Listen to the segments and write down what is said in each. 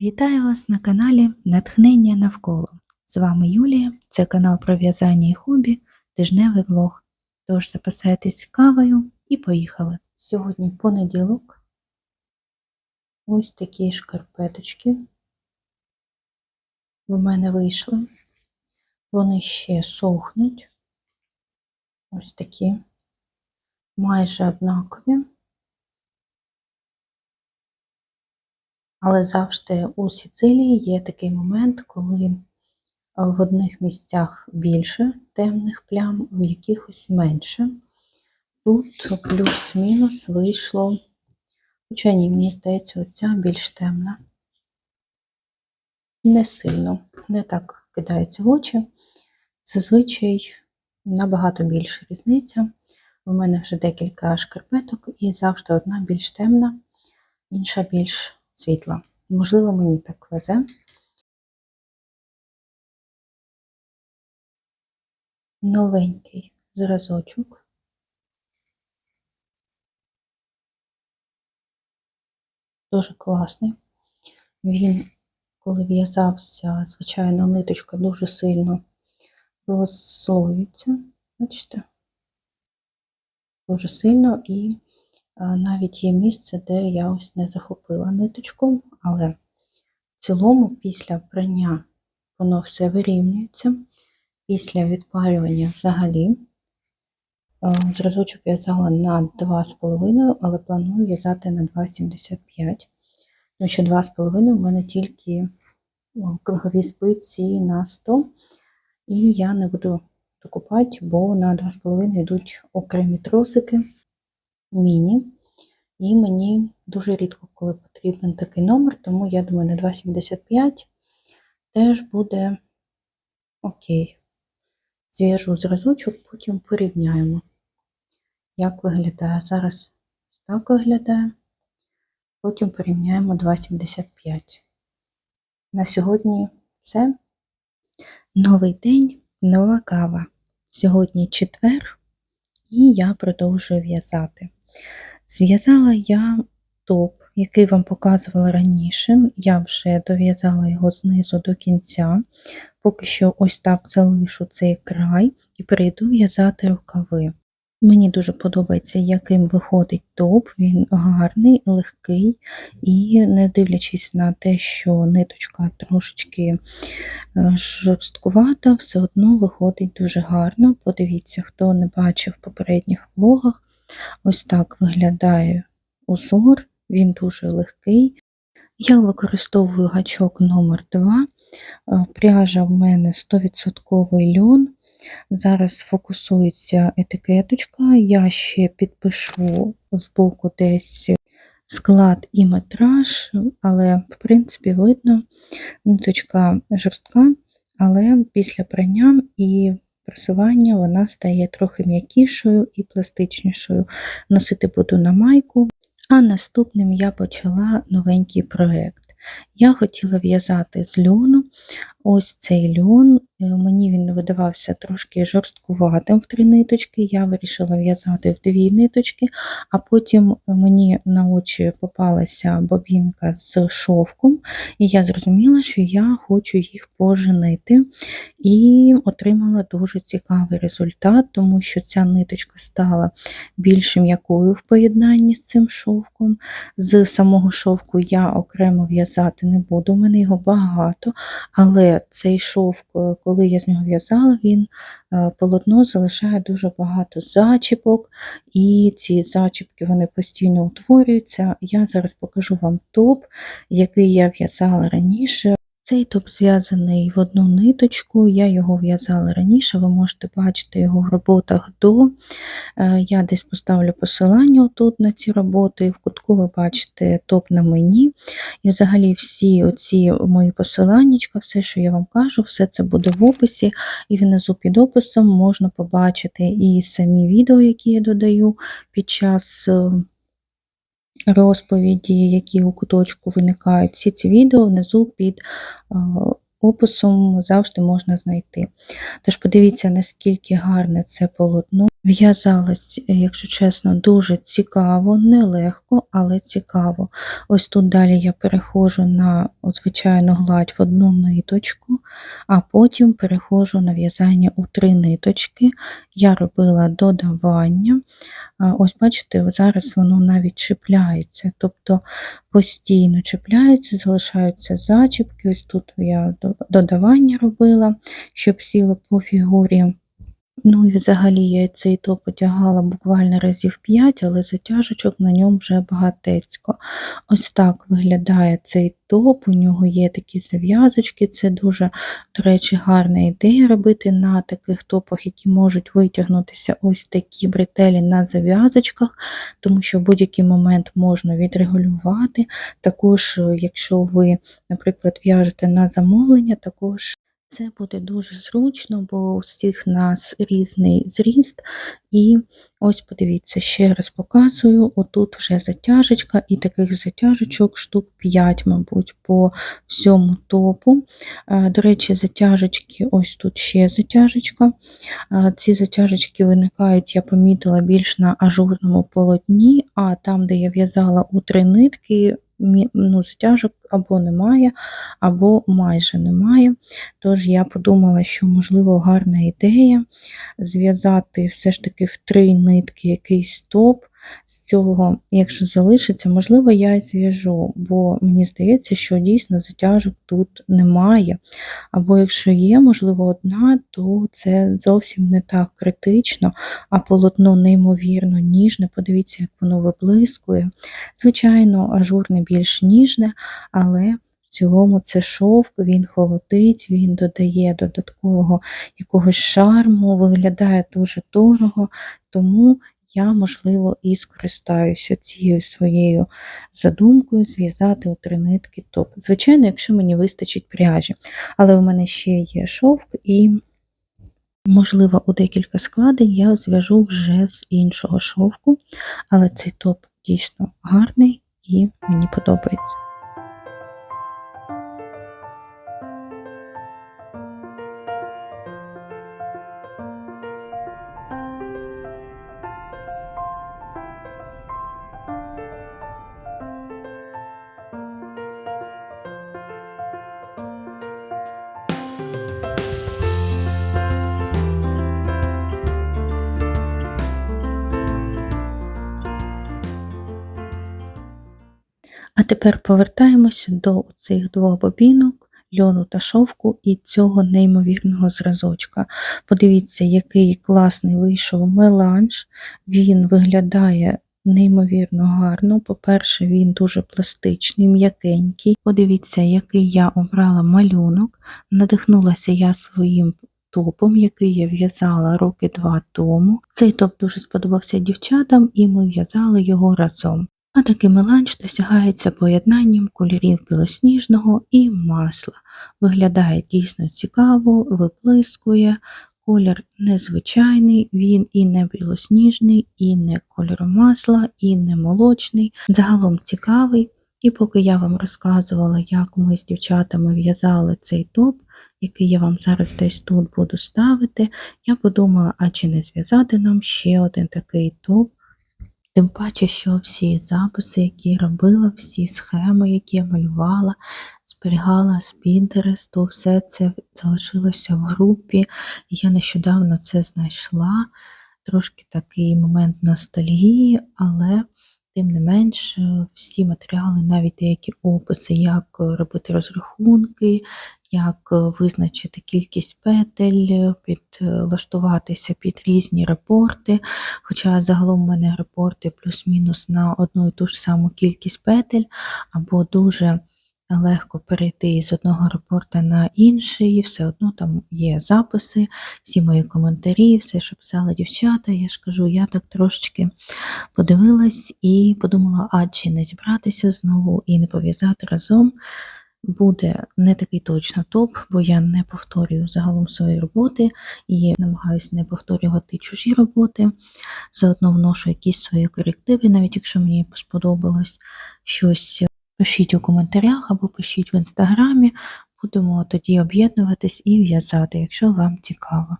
Вітаю вас на каналі Натхнення навколо. З вами Юлія, це канал про в'язання і хобі, тижневий влог. Тож запасайтесь кавою і поїхали. Сьогодні понеділок. Ось такі шкарпеточки в мене вийшли. Вони ще сохнуть. Ось такі, майже однакові. Але завжди у Сицилії є такий момент, коли в одних місцях більше темних плям, в якихось менше. Тут плюс-мінус вийшло, хоча ні, мені здається, оця більш темна. Не сильно, не так кидається в очі. Зазвичай набагато більша різниця. У мене вже декілька шкарпеток, і завжди одна більш темна, інша більш світла. Можливо, мені так везе. Новенький зразочок. Дуже класний. Він, коли в'язався, звичайно, ниточка дуже сильно розслоюється. Бачите? Дуже сильно і навіть є місце, де я ось не захопила ниточку, але в цілому після прання воно все вирівнюється. Після відпарювання взагалі зразочок в'язала на 2,5, але планую в'язати на 2,75. Тому що 2,5 у мене тільки кругові спиці на 100, і я не буду докупати, бо на 2,5 йдуть окремі тросики міні. І мені дуже рідко, коли потрібен такий номер, тому я думаю, на 2,75 теж буде окей. Зв'яжу зразочок, потім порівняємо, як виглядає. Зараз так виглядає, потім порівняємо 2,75. На сьогодні все. Новий день, нова кава. Сьогодні четвер, і я продовжую в'язати. Зв'язала я топ, який вам показувала раніше. Я вже дов'язала його знизу до кінця. Поки що ось так залишу цей край і перейду в'язати рукави. Мені дуже подобається, яким виходить топ, він гарний, легкий, і не дивлячись на те, що ниточка трошечки е, жорсткувата, все одно виходить дуже гарно. Подивіться, хто не бачив в попередніх влогах, ось так виглядає узор, він дуже легкий. Я використовую гачок номер 2 е, пряжа в мене 100% льон. Зараз фокусується етикеточка, я ще підпишу збоку десь склад і метраж, але, в принципі, видно, ниточка жорстка, але після прання і просування вона стає трохи м'якішою і пластичнішою. Носити буду на майку, а наступним я почала новенький проєкт. Я хотіла в'язати з льону. Ось цей льон, е, мені він видавався трошки жорсткуватим в три ниточки. Я вирішила в'язати в дві ниточки, а потім мені на очі попалася бобінка з шовком, і я зрозуміла, що я хочу їх поженити. І отримала дуже цікавий результат, тому що ця ниточка стала більш м'якою в поєднанні з цим шовком. З самого шовку я окремо в'язати не буду, у мене його багато, але цей шовк, е, коли я з нього в'язала, він е, полотно залишає дуже багато зачіпок, і ці зачіпки вони постійно утворюються. Я зараз покажу вам топ, який я в'язала раніше. Цей топ зв'язаний в одну ниточку, я його в'язала раніше, ви можете бачити його в роботах до. Е, я десь поставлю посилання тут на ці роботи, в кутку ви бачите топ на мені. І взагалі всі оці мої посилання, все, що я вам кажу, все це буде в описі, і внизу під описом можна побачити і самі відео, які я додаю під час. Е, розповіді, які у куточку виникають. Всі ці відео внизу під описом завжди можна знайти. Тож подивіться, наскільки гарне це полотно. В'язалось, якщо чесно, дуже цікаво, нелегко, але цікаво. Ось тут далі я переходжу на звичайну гладь в одну ниточку, а потім переходжу на в'язання у три ниточки. Я робила додавання. Ось бачите, зараз воно навіть чіпляється, тобто постійно чіпляється, залишаються зачіпки. Ось тут я до- додавання робила, щоб сіло по фігурі. Ну і взагалі я цей топ одягала буквально разів 5, але затяжечок на ньому вже багатецько. Ось так виглядає цей топ. У нього є такі зав'язочки. Це дуже, до речі, гарна ідея робити на таких топах, які можуть витягнутися ось такі бретелі на зав'язочках, тому що в будь-який момент можна відрегулювати. Також, якщо ви, наприклад, в'яжете на замовлення, також це буде дуже зручно, бо у всіх нас різний зріст. І ось подивіться, ще раз показую: отут вже затяжечка, і таких затяжечок штук 5, мабуть, по всьому топу. До речі, затяжечки, ось тут ще затяжечка. Ці затяжечки виникають, я помітила, більш на ажурному полотні, а там, де я в'язала у три нитки, ну, затяжок або немає, або майже немає. Тож я подумала, що, можливо, гарна ідея зв'язати все ж таки в три нитки якийсь топ. З цього, якщо залишиться, можливо, я і зв'яжу, бо мені здається, що дійсно затяжок тут немає. Або якщо є, можливо, одна, то це зовсім не так критично, а полотно неймовірно ніжне. Подивіться, як воно виблискує. Звичайно, ажурне більш ніжне, але в цілому це шовк, він холодить, він додає додаткового якогось шарму, виглядає дуже дорого, тому я, можливо, і скористаюся цією своєю задумкою зв'язати у три нитки топ. Звичайно, якщо мені вистачить пряжі. Але в мене ще є шовк і. Можливо, у декілька складень я зв'яжу вже з іншого шовку, але цей топ дійсно гарний і мені подобається. А тепер повертаємося до цих двох бобінок, льону та шовку і цього неймовірного зразочка. Подивіться, який класний вийшов меланж. Він виглядає неймовірно гарно. По-перше, він дуже пластичний, м'якенький. Подивіться, який я обрала малюнок. Надихнулася я своїм топом, який я в'язала роки два тому. Цей топ дуже сподобався дівчатам, і ми в'язали його разом. А такий меланж досягається поєднанням кольорів білосніжного і масла. Виглядає дійсно цікаво, виблискує. Колір незвичайний, він і не білосніжний, і не кольор масла, і не молочний. Загалом цікавий. І поки я вам розказувала, як ми з дівчатами в'язали цей топ, який я вам зараз десь тут буду ставити, я подумала, а чи не зв'язати нам ще один такий топ. Тим паче, що всі записи, які робила, всі схеми, які я малювала, зберігала з Pinterest, все це залишилося в групі. Я нещодавно це знайшла. Трошки такий момент ностальгії, але тим не менш, всі матеріали, навіть деякі описи, як робити розрахунки, як е, визначити кількість петель, е, підлаштуватися під різні репорти. Хоча загалом у мене репорти плюс-мінус на одну і ту ж саму кількість петель, або дуже легко перейти з одного репорта на інший, все одно там є записи, всі мої коментарі, все, що писали дівчата. Я ж кажу, я так трошечки подивилась і подумала, а чи не зібратися знову і не пов'язати разом. Буде не такий точно топ, бо я не повторюю загалом свої роботи і намагаюся не повторювати чужі роботи. Заодно вношу якісь свої корективи, навіть якщо мені сподобалось щось, пишіть у коментарях або пишіть в інстаграмі. будемо тоді об'єднуватись і в'язати, якщо вам цікаво.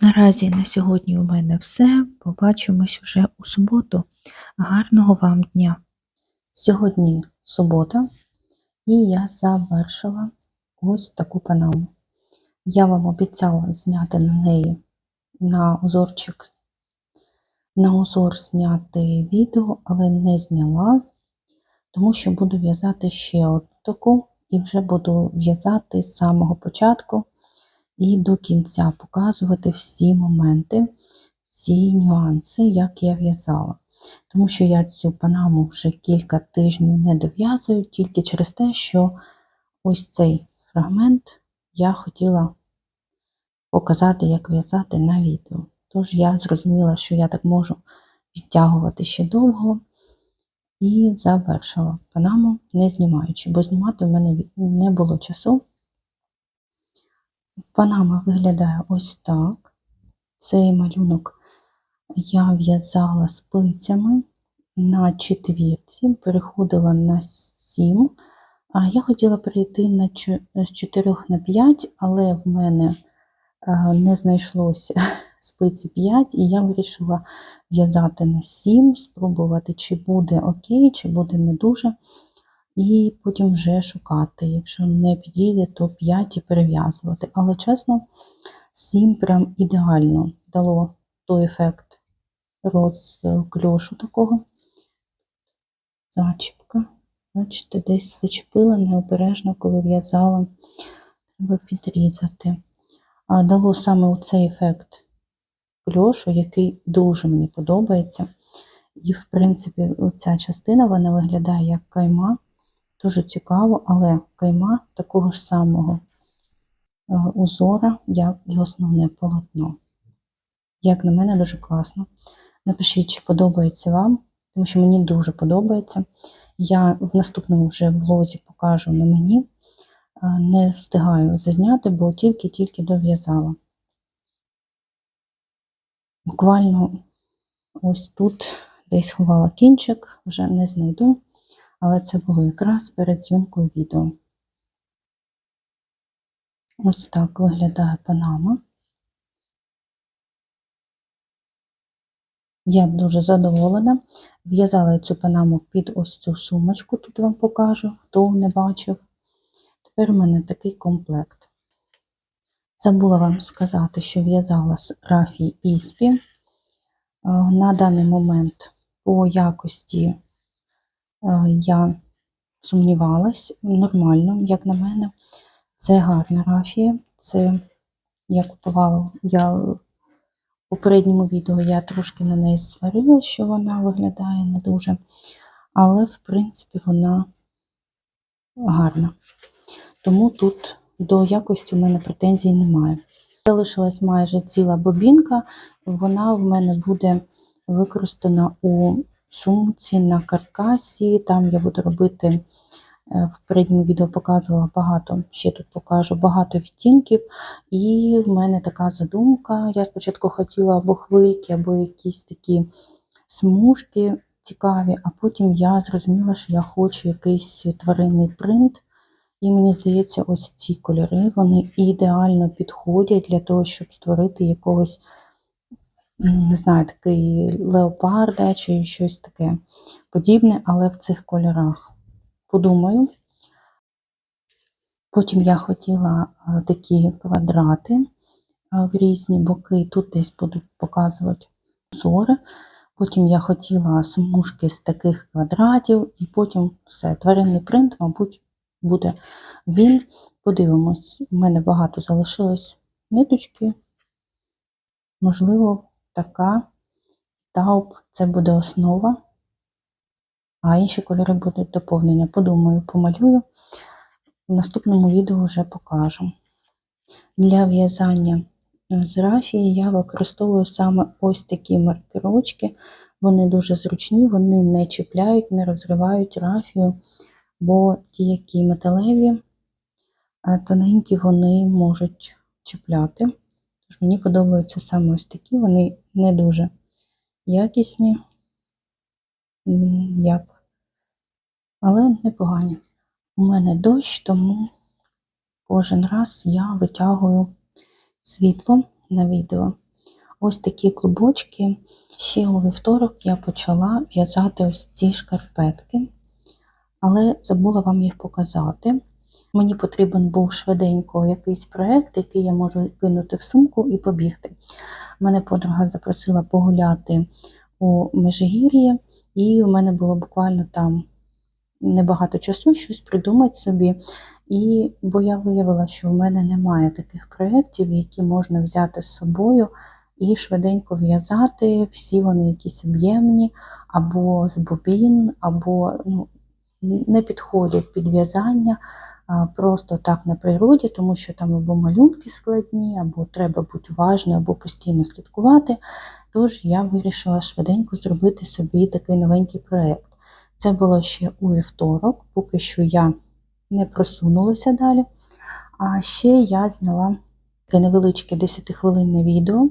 Наразі на сьогодні у мене все. Побачимось вже у суботу. Гарного вам дня! Сьогодні субота, і я завершила ось таку панаму. Я вам обіцяла зняти на неї на узорчик, на узор зняти відео, але не зняла, тому що буду в'язати ще одну таку, і вже буду в'язати з самого початку і до кінця показувати всі моменти, всі нюанси, як я в'язала. Тому що я цю панаму вже кілька тижнів не дов'язую, тільки через те, що ось цей фрагмент я хотіла показати, як в'язати на відео. Тож я зрозуміла, що я так можу відтягувати ще довго і завершила панаму, не знімаючи, бо знімати в мене не було часу. Панама виглядає ось так. Цей малюнок я в'язала спицями на четвірці, переходила на 7. А я хотіла перейти на з 4 на 5, але в мене не знайшлося спиці 5, і я вирішила в'язати на 7, спробувати, чи буде окей, чи буде не дуже. І потім вже шукати. Якщо не підійде, то 5 і перев'язувати. Але чесно, 7 прям ідеально дало той ефект розкльошу такого. Зачіпка. Бачите, десь зачепила необережно, коли в'язала, треба підрізати. А дало саме цей ефект кльошу, який дуже мені подобається. І, в принципі, ця частина вона виглядає як кайма. Дуже цікаво, але кайма такого ж самого е, узора, як і основне полотно. Як на мене, дуже класно. Напишіть, чи подобається вам, тому що мені дуже подобається. Я в наступному вже влозі покажу на мені. Не встигаю зазняти, бо тільки-тільки дов'язала. Буквально ось тут десь ховала кінчик, вже не знайду, але це було якраз перед зйомкою відео. Ось так виглядає панама. Я дуже задоволена. В'язала цю панаму під ось цю сумочку, тут вам покажу, хто не бачив. Тепер у мене такий комплект. Забула вам сказати, що в'язала з рафії Іспі. Е, на даний момент по якості е, я сумнівалась, нормально, як на мене. Це гарна рафія. Це я купувала я в попередньому відео я трошки на неї сварила, що вона виглядає не дуже. Але, в принципі, вона гарна. Тому тут до якості в мене претензій немає. Залишилась майже ціла бобінка, вона в мене буде використана у сумці на каркасі. Там я буду робити, в передньому відео показувала багато, ще тут покажу багато відтінків. І в мене така задумка. Я спочатку хотіла або хвильки, або якісь такі смужки цікаві, а потім я зрозуміла, що я хочу якийсь тваринний принт. І мені здається, ось ці кольори вони ідеально підходять для того, щоб створити якогось, не знаю, такий леопарда чи щось таке подібне, але в цих кольорах. Подумаю. Потім я хотіла такі квадрати в різні боки, тут десь буду показувати узори. Потім я хотіла смужки з таких квадратів, і потім все, тваринний принт, мабуть, буде він. Подивимось, у мене багато залишилось ниточки. Можливо, така тауп це буде основа, а інші кольори будуть доповнення. Подумаю, помалюю. В наступному відео вже покажу. Для в'язання з рафії я використовую саме ось такі маркерочки. Вони дуже зручні, вони не чіпляють, не розривають рафію бо ті, які металеві, тоненькі, вони можуть чіпляти. Тож мені подобаються саме ось такі, вони не дуже якісні, як, але непогані. У мене дощ, тому кожен раз я витягую світло на відео. Ось такі клубочки. Ще у вівторок я почала в'язати ось ці шкарпетки, але забула вам їх показати. Мені потрібен був швиденько якийсь проєкт, який я можу кинути в сумку і побігти. Мене подруга запросила погуляти у Межигір'ї, і у мене було буквально там небагато часу щось придумати собі. І бо я виявила, що в мене немає таких проєктів, які можна взяти з собою і швиденько в'язати. Всі вони якісь об'ємні, або з бобін, або ну, не підходять під в'язання просто так на природі, тому що там або малюнки складні, або треба бути уважною, або постійно слідкувати. Тож я вирішила швиденько зробити собі такий новенький проєкт. Це було ще у вівторок, поки що я не просунулася далі. А ще я зняла таке невеличке 10-хвилинне відео,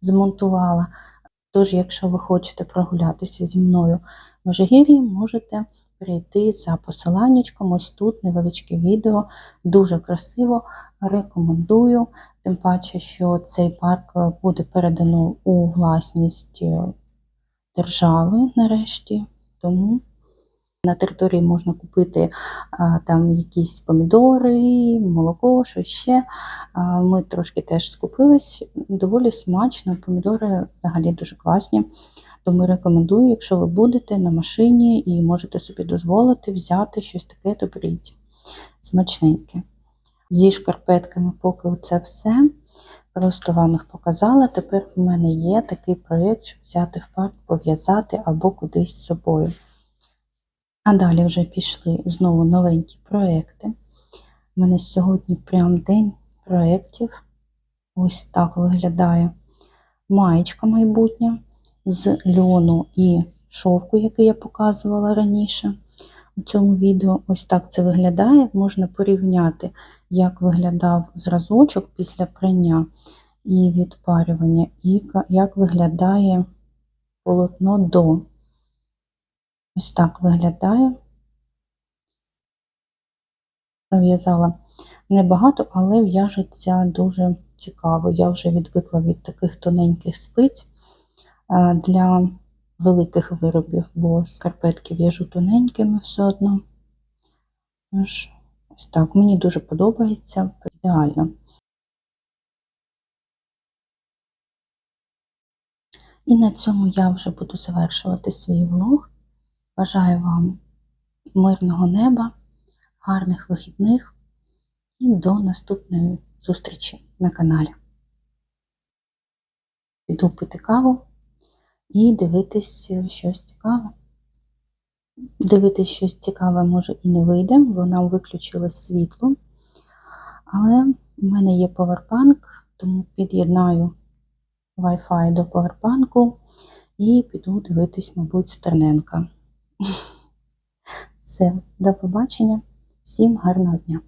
змонтувала. Тож, якщо ви хочете прогулятися зі мною в Межигір'ї, можете перейти за посиланнячком. Ось тут невеличке відео, дуже красиво. Рекомендую. Тим паче, що цей парк буде передано у власність держави нарешті. Тому на території можна купити а, там якісь помідори, молоко, що ще. А, ми трошки теж скупились, доволі смачно. Помідори взагалі дуже класні. Тому рекомендую, якщо ви будете на машині і можете собі дозволити взяти щось таке, то беріть смачненьке. Зі шкарпетками, поки це все. Просто вам їх показала. Тепер в мене є такий проєкт, щоб взяти в парк, пов'язати або кудись з собою. А далі вже пішли знову новенькі проекти. У мене сьогодні прям день проєктів. Ось так виглядає маєчка майбутня з льону і шовку, який я показувала раніше. У цьому відео ось так це виглядає. Можна порівняти, як виглядав зразочок після прання і відпарювання, і як виглядає полотно до. Ось так виглядає. Пров'язала небагато, але в'яжеться дуже цікаво. Я вже відвикла від таких тоненьких спиць для великих виробів, бо скарпетки в'яжу тоненькими все одно. Тож, ось так, мені дуже подобається, ідеально. І на цьому я вже буду завершувати свій влог. Бажаю вам мирного неба, гарних вихідних і до наступної зустрічі на каналі. Піду пити каву і дивитись щось цікаве. Дивитись щось цікаве може і не вийде, бо нам виключили світло. Але в мене є повербанк, тому під'єднаю Wi-Fi до повербанку і піду дивитись, мабуть, Стерненка. Все, до побачення, всім гарного дня!